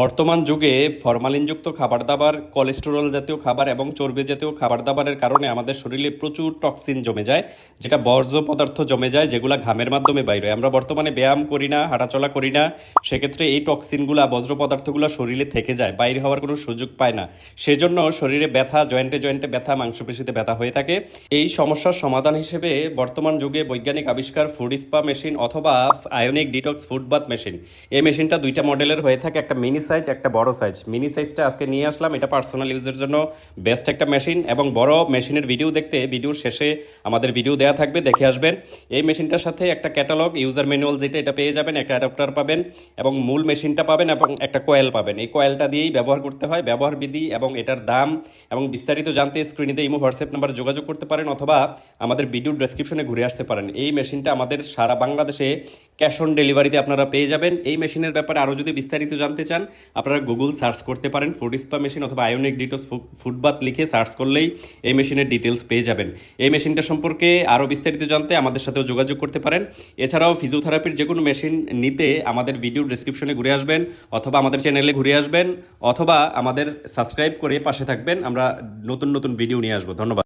বর্তমান যুগে ফরমালিনযুক্ত খাবার দাবার কোলেস্টেরল জাতীয় খাবার এবং চর্বি জাতীয় খাবার দাবারের কারণে আমাদের শরীরে প্রচুর টক্সিন জমে যায়, যেটা বর্জ্য পদার্থ জমে যায়, যেগুলো ঘামের মাধ্যমে বাইরে। আমরা বর্তমানে ব্যায়াম করি না, হাঁটাচলা করি না, সেক্ষেত্রে এই টক্সিনগুলো বজ্র পদার্থগুলো শরীরে থেকে যায়, বাইরে হওয়ার কোনো সুযোগ পায় না। সেজন্য শরীরে ব্যথা জয়েন্টে জয়েন্টে ব্যথা, মাংসপেশিতে ব্যথা হয়ে থাকে। এই সমস্যার সমাধান হিসেবে বর্তমান যুগে বৈজ্ঞানিক আবিষ্কার ফুড স্পা মেশিন অথবা ionic detox food bath machine এই মেশিনটা দুইটা মডেলের হয়ে থাকে, একটা মিনি সাইজ একটা বড় সাইজ মিনি সাইজটা আজকে নিয়ে আসলাম, এটা পার্সোনাল ইউজের জন্য বেস্ট একটা মেশিন এবং বড় মেশিনের ভিডিও দেখতে ভিডিওর শেষে আমাদের ভিডিও দেওয়া থাকবে, দেখে আসবেন। এই মেশিনটার সাথে একটা ক্যাটালগ ইউজার ম্যানুয়াল যেটা, এটা পেয়ে যাবেন, একটা অ্যাডাপ্টার পাবেন এবং মূল মেশিনটা পাবেন এবং একটা কয়েল পাবেন। এই কয়েলটা দিয়েই ব্যবহার করতে হয়, ব্যবহার বিধি এবং এটার দাম এবং বিস্তারিত জানতে স্ক্রিনে ইমো, হোয়াটসঅ্যাপ নাম্বার যোগাযোগ করতে পারেন অথবা আমাদের ভিডিও ডেসক্রিপশনে ঘুরে আসতে পারেন। এই মেশিনটা আমাদের সারা বাংলাদেশে ক্যাশ অন ডেলিভারিতে আপনারা পেয়ে যাবেন। এই মেশিনের ব্যাপারে আরও যদি বিস্তারিত জানতে চান, আপনারা গুগল সার্চ করতে পারেন ফুড স্পা মেশিন অথবা আয়োনিক ডিটোস ফুডবাথ লিখে সার্চ করলেই এই মেশিনের ডিটেলস পেয়ে যাবেন। এই মেশিনটা সম্পর্কে আরও বিস্তারিত জানতে আমাদের সাথেও যোগাযোগ করতে পারেন। এছাড়াও ফিজিওথেরাপির যে কোনো মেশিন নিতে আমাদের ভিডিও ডেসক্রিপশনে ঘুরে আসবেন অথবা আমাদের চ্যানেলে ঘুরে আসবেন অথবা আমাদের সাবস্ক্রাইব করে পাশে থাকবেন। আমরা নতুন নতুন ভিডিও নিয়ে আসব। ধন্যবাদ।